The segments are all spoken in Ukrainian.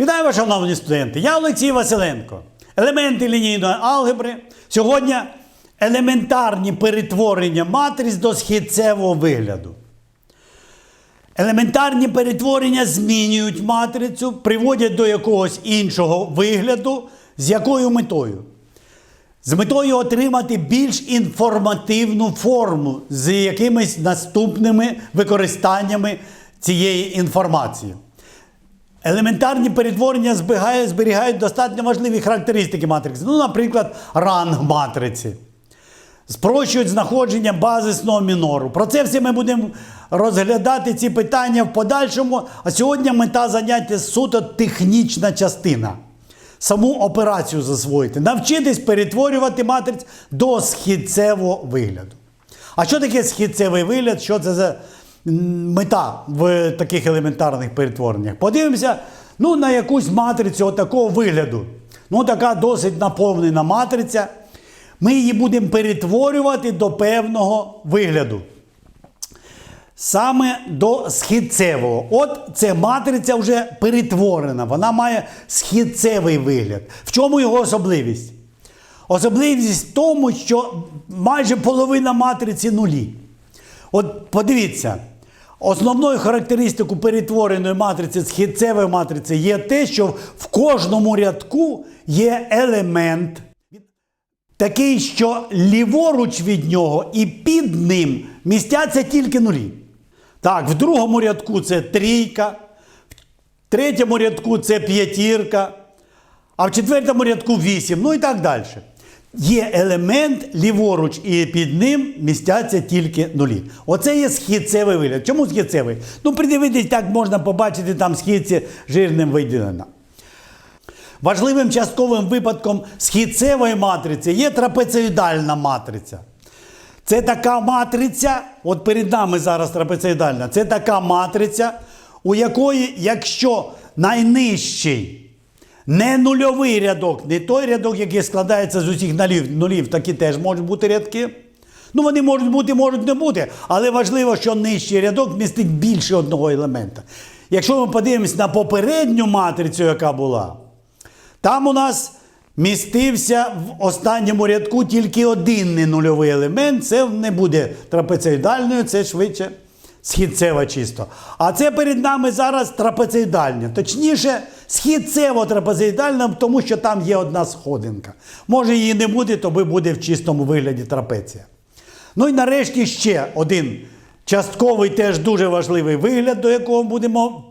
Вітаю вас, шановні студенти! Я Олексій Василенко. Елементи лінійної алгебри. Сьогодні елементарні перетворення матриць до східцевого вигляду. Елементарні перетворення змінюють матрицю, приводять до якогось іншого вигляду. З якою метою? З метою отримати більш інформативну форму з якимись наступними використаннями цієї інформації. Елементарні перетворення зберігають, достатньо важливі характеристики матриці. Ну, наприклад, ранг матриці. Спрощують знаходження базисного мінору. Про це все ми будемо розглядати ці питання в подальшому. А сьогодні мета заняття суто технічна частина. Саму операцію засвоїти, навчитись перетворювати матриць до східцевого вигляду. А що таке східцевий вигляд? Що це за мета в таких елементарних перетвореннях? Подивимося ну, на якусь матрицю отакого вигляду. Ну, така досить наповнена матриця. Ми її будемо перетворювати до певного вигляду. Саме до східцевого. От це матриця вже перетворена. Вона має східцевий вигляд. В чому його особливість? Особливість в тому, що майже половина матриці нулі. От подивіться, основною характеристикою перетвореної матриці, східцевої матриці, є те, що в кожному рядку є елемент, такий, що ліворуч від нього і під ним містяться тільки нулі. Так, в другому рядку це трійка, в третьому рядку це п'ятірка, а в четвертому рядку вісім, ну і так далі. Є елемент ліворуч і під ним містяться тільки нулі. Оце є східцевий вигляд. Чому східцевий? Ну, придивитись, так можна побачити там східці жирним виділено. Важливим частковим випадком східцевої матриці є трапецоїдальна матриця. Це така матриця, от перед нами зараз трапецоїдальна, це така матриця, у якої, якщо найнижчий не нульовий рядок, не той рядок, який складається з усіх нулів, нулів, такі теж можуть бути рядки. Ну, вони можуть бути, можуть не бути, але важливо, що нижчий рядок містить більше одного елемента. Якщо ми подивимось на попередню матрицю, яка була, там у нас містився в останньому рядку тільки один ненульовий елемент. Це не буде трапецоїдальною, це швидше східцева чисто. А це перед нами зараз трапецоїдальня. Точніше, східцево трапецоїдальна, тому що там є одна сходинка. Може її не буде, то буде в чистому вигляді трапеція. Ну і нарешті ще один частковий теж дуже важливий вигляд, до якого будемо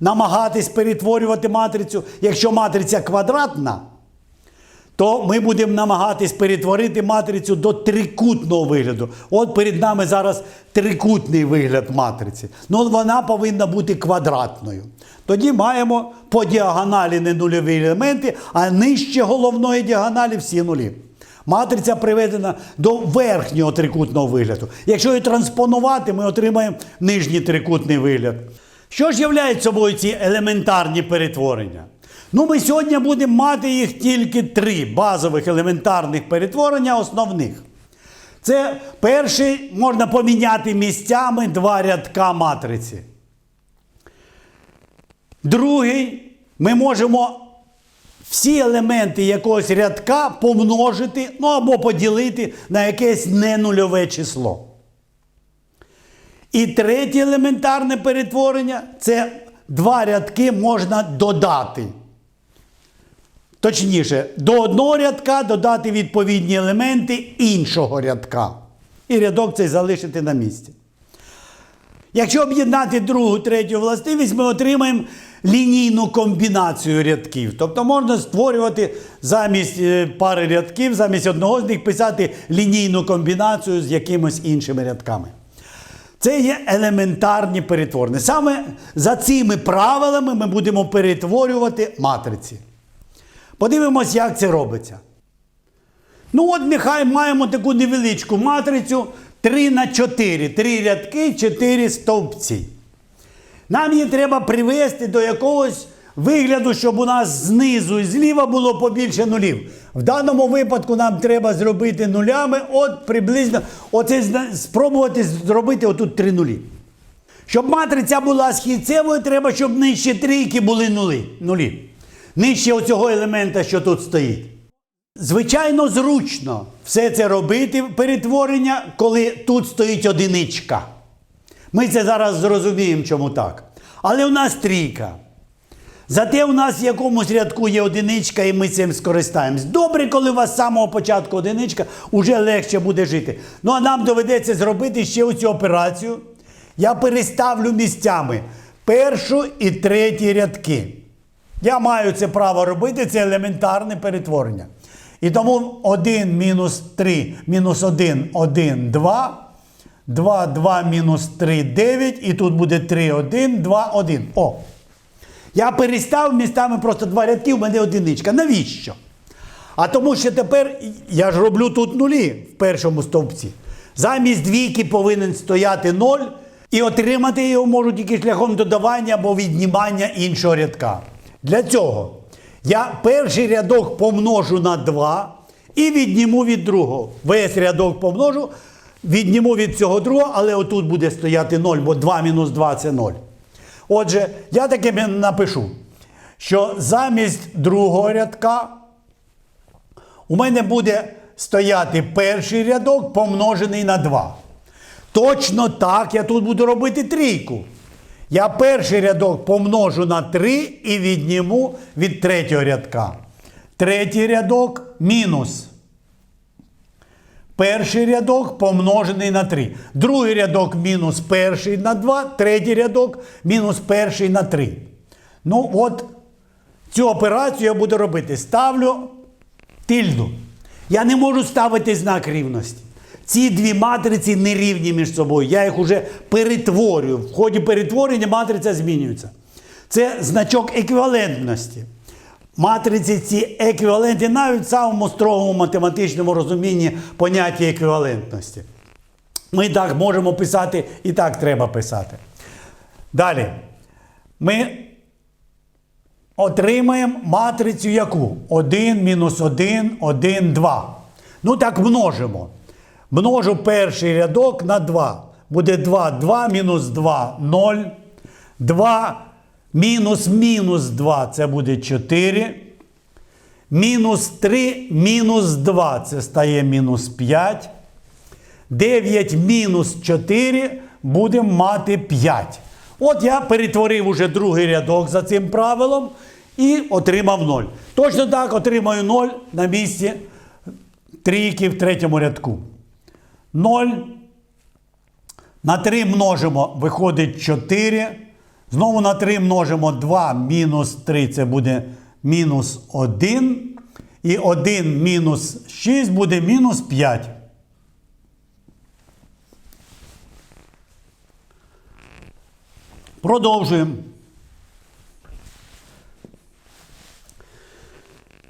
намагатись перетворювати матрицю. Якщо матриця квадратна, то ми будемо намагатись перетворити матрицю до трикутного вигляду. От перед нами зараз трикутний вигляд матриці. Ну, вона повинна бути квадратною. Тоді маємо по діагоналі не нульові елементи, а нижче головної діагоналі всі нулі. Матриця приведена до верхнього трикутного вигляду. Якщо її транспонувати, ми отримаємо нижній трикутний вигляд. Що ж являють собою ці елементарні перетворення? Ну, ми сьогодні будемо мати їх тільки три базових елементарних перетворення основних. Це перший можна поміняти місцями два рядка матриці. Другий ми можемо всі елементи якогось рядка помножити, ну або поділити на якесь ненульове число. І третє елементарне перетворення це два рядки можна додати. Точніше, до одного рядка додати відповідні елементи іншого рядка. І рядок цей залишити на місці. Якщо об'єднати другу, третю властивість, ми отримаємо лінійну комбінацію рядків. Тобто можна створювати замість е, пари рядків, замість одного з них писати лінійну комбінацію з якимось іншими рядками. Це є елементарні перетворення. Саме за цими правилами ми будемо перетворювати матриці. Подивимось, як це робиться. Ну, от нехай маємо таку невеличку матрицю 3 на 4. Три рядки, 4 стовпці. Нам її треба привести до якогось вигляду, щоб у нас знизу і зліва було побільше нулів. В даному випадку нам треба зробити нулями, от приблизно, оце спробувати зробити отут три нулі. Щоб матриця була східцевою, треба, щоб нижче трійки були нулі. Нижче оцього елемента, що тут стоїть. Звичайно, зручно все це робити, перетворення, коли тут стоїть одиничка. Ми це зараз зрозуміємо, чому так. Але у нас трійка. Зате у нас в якомусь рядку є одиничка, і ми цим скористаємось. Добре, коли у вас з самого початку одиничка, уже легше буде жити. Ну а нам доведеться зробити ще оцю операцію. Я переставлю місцями першу і третій рядки. Я маю це право робити, це елементарне перетворення. І тому 1 мінус 3 мінус 1, 1, 2. 2, 2 мінус 3, 9. І тут буде 3, 1, 2, 1. О! Я перестав містами просто два рядки, в мене одиничка. Навіщо? А тому що тепер я ж роблю тут нулі в першому стовпці. Замість двійки повинен стояти 0, і отримати його можу тільки шляхом додавання або віднімання іншого рядка. Для цього я перший рядок помножу на 2 і відніму від другого. Весь рядок помножу, відніму від цього другого, але отут буде стояти 0, бо 2 мінус 2 це 0. Отже, я таке напишу, що замість другого рядка у мене буде стояти перший рядок помножений на 2. Точно так я тут буду робити трійку. Я перший рядок помножу на 3 і відніму від третього рядка. Третій рядок мінус. Перший рядок помножений на 3. Другий рядок мінус перший на 2. Третій рядок мінус перший на 3. Ну, от цю операцію я буду робити. Ставлю тильду. Я не можу ставити знак рівності. Ці дві матриці не рівні між собою. Я їх уже перетворюю. В ході перетворення матриця змінюється. Це значок еквівалентності. Матриці ці еквіваленти навіть в самому строгому математичному розумінні поняття еквівалентності. Ми так можемо писати і так треба писати. Далі. Ми отримаємо матрицю яку? 1 мінус 1, 1, 2. Ну так множимо. Множу перший рядок на 2. Буде 2, 2 мінус 2, 0. 2 мінус мінус 2 це буде 4. Мінус 3 мінус 2 це стає мінус 5. 9 мінус 4 будемо мати 5. От я перетворив уже другий рядок за цим правилом і отримав 0. Точно так отримаю 0 на місці трійки в третьому рядку. 0 на 3 множимо, виходить 4. Знову на 3 множимо 2 мінус 3 це буде мінус 1. І 1 мінус 6 буде мінус 5. Продовжуємо.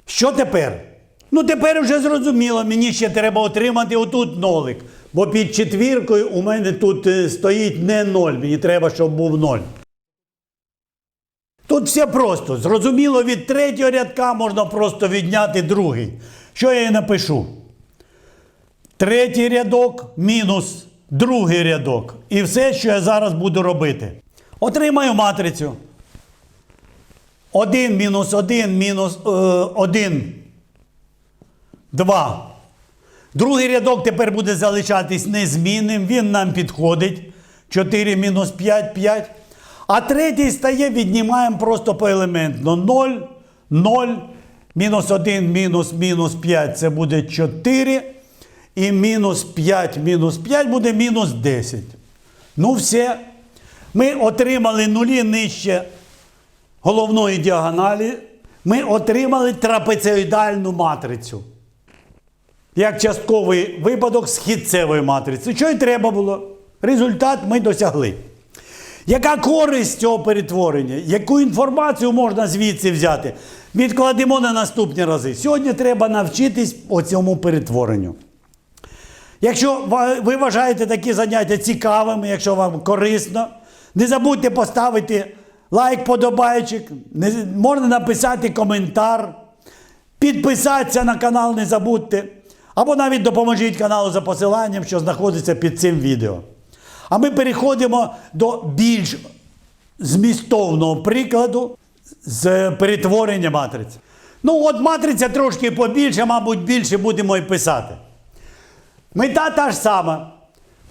Що тепер? Ну, тепер вже зрозуміло, мені ще треба отримати отут нолик. Бо під четвіркою у мене тут е, стоїть не 0. Мені треба, щоб був 0. Тут все просто. Зрозуміло, від третього рядка можна просто відняти другий. Що я і напишу? Третій рядок мінус другий рядок. І все, що я зараз буду робити. Отримаю матрицю. 1 мінус 1 мінус 1. 2. Другий рядок тепер буде залишатись незмінним. Він нам підходить. 4 мінус 5, 5. А третій стає, віднімаємо просто поелементно. 0, 0, мінус 1, мінус, мінус 5 це буде 4. І мінус 5, мінус 5 буде мінус 10. Ну, все. Ми отримали нулі нижче головної діагоналі. Ми отримали трапеціоїдальну матрицю. Як частковий випадок східцевої матриці. Що й треба було? Результат ми досягли. Яка користь цього перетворення? Яку інформацію можна звідси взяти? Відкладемо на наступні рази. Сьогодні треба навчитись цьому перетворенню. Якщо ви вважаєте такі заняття цікавими, якщо вам корисно, не забудьте поставити лайк, подобайчик, можна написати коментар, підписатися на канал не забудьте, або навіть допоможіть каналу за посиланням, що знаходиться під цим відео. А ми переходимо до більш змістовного прикладу з перетворення матриці. Ну, от матриця трошки побільше, мабуть, більше будемо і писати. Мета та ж сама.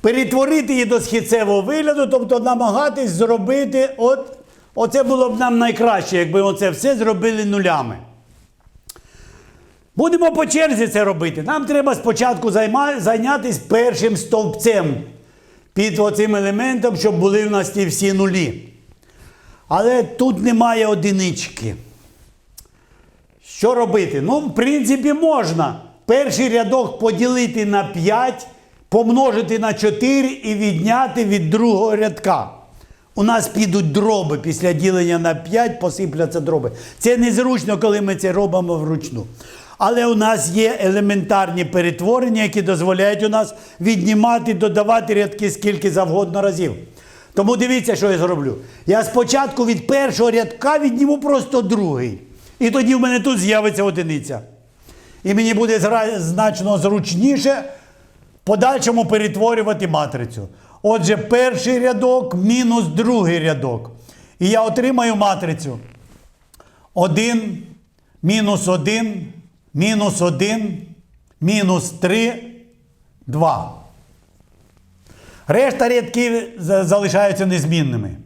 Перетворити її до східцевого вигляду, тобто намагатись зробити, от, оце було б нам найкраще, якби оце все зробили нулями. Будемо по черзі це робити. Нам треба спочатку займа, зайнятися першим стовпцем під оцим елементом, щоб були в нас ті всі нулі. Але тут немає одинички. Що робити? Ну, в принципі, можна перший рядок поділити на 5, помножити на 4 і відняти від другого рядка. У нас підуть дроби після ділення на 5, посипляться дроби. Це незручно, коли ми це робимо вручну. Але у нас є елементарні перетворення, які дозволяють у нас віднімати, додавати рядки скільки завгодно разів. Тому дивіться, що я зроблю. Я спочатку від першого рядка відніму просто другий. І тоді в мене тут з'явиться одиниця. І мені буде значно зручніше подальшому перетворювати матрицю. Отже, перший рядок мінус другий рядок. І я отримаю матрицю 1, мінус 1, мінус 1, мінус 3, 2. Решта рядків залишаються незмінними.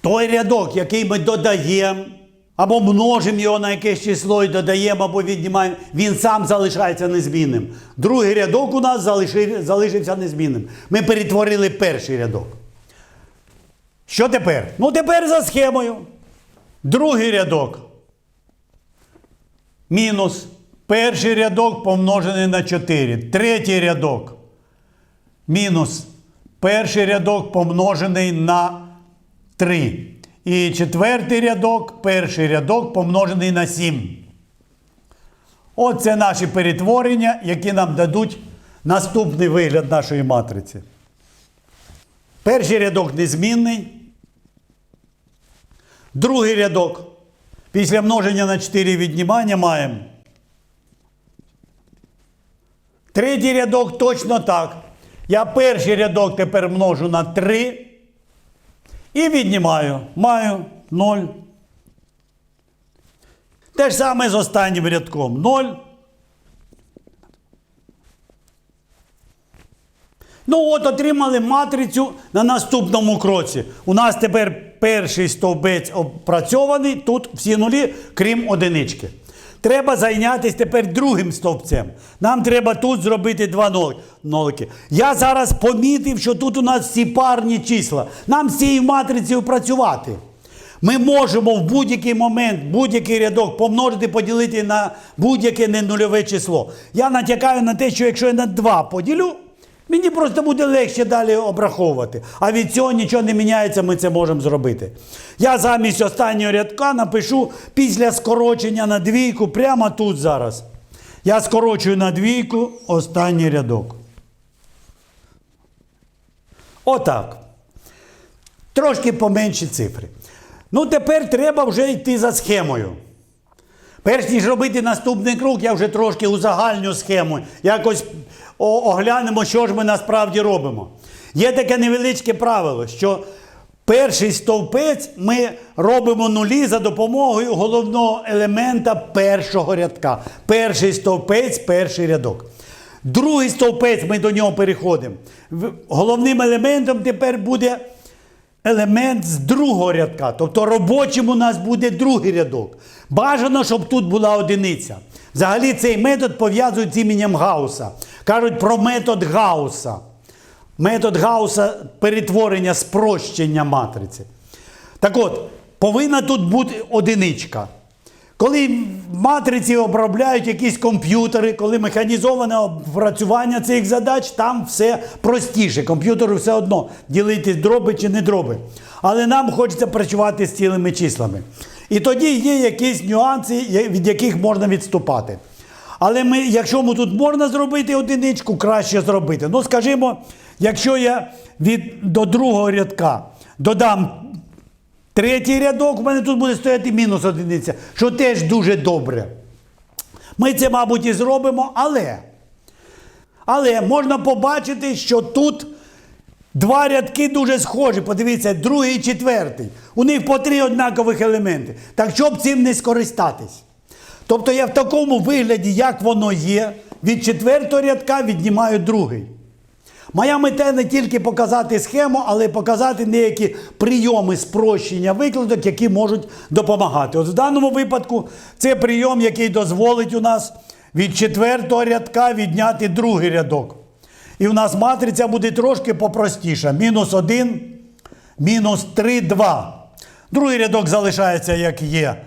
Той рядок, який ми додаємо, або множимо його на якесь число і додаємо, або віднімаємо, він сам залишається незмінним. Другий рядок у нас залишився незмінним. Ми перетворили перший рядок. Що тепер? Ну тепер за схемою. Другий рядок. Мінус. Перший рядок помножений на 4. Третій рядок. Мінус. Перший рядок помножений на 3. І четвертий рядок, перший рядок помножений на 7. Оце наші перетворення, які нам дадуть наступний вигляд нашої матриці. Перший рядок незмінний. Другий рядок. Після множення на 4 віднімання маємо. Третій рядок точно так. Я перший рядок тепер множу на 3 і віднімаю. Маю 0. Те ж саме з останнім рядком. 0. Ну, от отримали матрицю на наступному кроці. У нас тепер перший стовбець опрацьований, тут всі нулі, крім одинички. Треба зайнятися тепер другим стовпцем. Нам треба тут зробити два нолики. Я зараз помітив, що тут у нас всі парні числа. Нам з цією матрицею працювати. Ми можемо в будь-який момент будь-який рядок помножити, поділити на будь-яке ненульове число. Я натякаю на те, що якщо я на 2 поділю, мені просто буде легше далі обраховувати. А від цього нічого не міняється, ми це можемо зробити. Я замість останнього рядка напишу після скорочення на двійку прямо тут зараз. Я скорочую на двійку останній рядок. Отак. Трошки поменші цифри. Ну, тепер треба вже йти за схемою. Перш ніж робити наступний крок, я вже трошки узагальню схему. Якось оглянемо, що ж ми насправді робимо. Є таке невеличке правило, що перший стовпець ми робимо нулі за допомогою головного елемента першого рядка. Перший стовпець, перший рядок. Другий стовпець, ми до нього переходимо. Головним елементом тепер буде елемент з другого рядка. Тобто робочим у нас буде другий рядок. Бажано, щоб тут була одиниця. Взагалі цей метод пов'язують з іменем Гауса. Кажуть про метод Гауса. Метод Гауса перетворення спрощення матриці. Так от, повинна тут бути одиничка. Коли матриці обробляють якісь комп'ютери, коли механізоване опрацювання цих задач, там все простіше. Комп'ютеру все одно ділити дроби чи не дроби. Але нам хочеться працювати з цілими числами. І тоді є якісь нюанси, від яких можна відступати. Але ми, якщо ми тут можна зробити одиничку, краще зробити. Ну, скажімо, якщо я від, до другого рядка додам Третій рядок у мене тут буде стояти мінус одиниця, що теж дуже добре. Ми це, мабуть, і зробимо, але. Але можна побачити, що тут два рядки дуже схожі. Подивіться, другий і четвертий. У них по три однакових елементи. Так щоб цим не скористатись. Тобто я в такому вигляді, як воно є, від четвертого рядка віднімаю другий. Моя мета не тільки показати схему, але й показати деякі прийоми спрощення викладок, які можуть допомагати. От в даному випадку це прийом, який дозволить у нас від четвертого рядка відняти другий рядок. І в нас матриця буде трошки попростіша. Мінус 1, мінус 3, 2. Другий рядок залишається як є.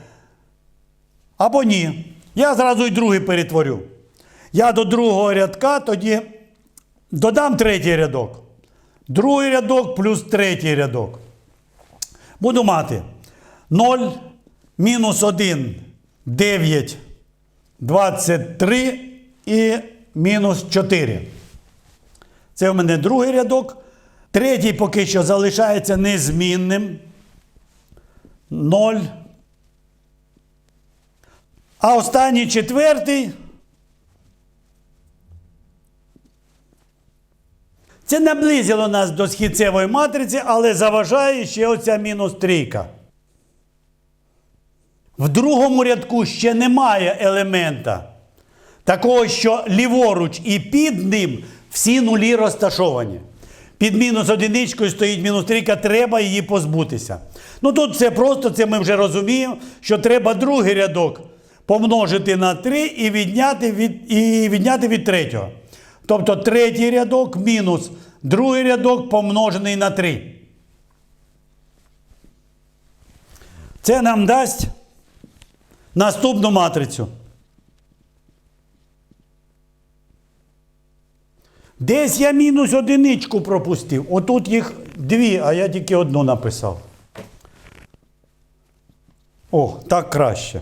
Або ні. Я зразу й другий перетворю. Я до другого рядка тоді додам третій рядок. Другий рядок плюс третій рядок. Буду мати 0, мінус 1, 9, 23 і мінус 4. Це в мене другий рядок. Третій поки що залишається незмінним. 0. А останній четвертий. Це наблизило нас до східцевої матриці, але заважає ще оця мінус трійка. В другому рядку ще немає елемента. Такого, що ліворуч і під ним всі нулі розташовані. Під мінус одиничкою стоїть мінус трійка, треба її позбутися. Ну тут все просто, це ми вже розуміємо, що треба другий рядок помножити на 3 і відняти від, і відняти від третього. Тобто третій рядок мінус другий рядок помножений на 3. Це нам дасть наступну матрицю. Десь я мінус одиничку пропустив. Отут їх дві, а я тільки одну написав. О, так краще.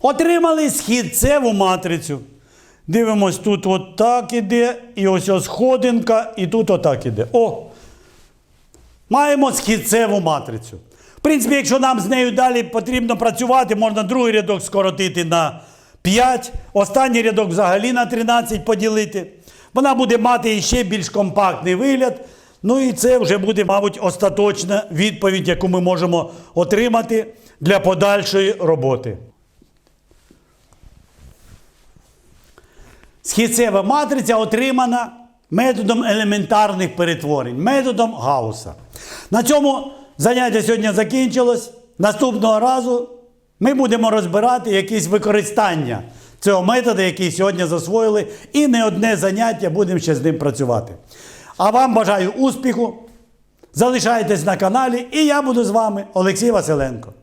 Отримали східцеву матрицю. Дивимось, тут отак іде, і ось ось сходинка, і тут отак іде. О! Маємо східцеву матрицю. В принципі, якщо нам з нею далі потрібно працювати, можна другий рядок скоротити на 5, останній рядок взагалі на 13 поділити. Вона буде мати ще більш компактний вигляд. Ну і це вже буде, мабуть, остаточна відповідь, яку ми можемо отримати для подальшої роботи. Східцева матриця отримана методом елементарних перетворень, методом Гауса. На цьому заняття сьогодні закінчилось. Наступного разу ми будемо розбирати якісь використання цього методу, який сьогодні засвоїли, і не одне заняття будемо ще з ним працювати. А вам бажаю успіху. Залишайтесь на каналі, і я буду з вами, Олексій Василенко.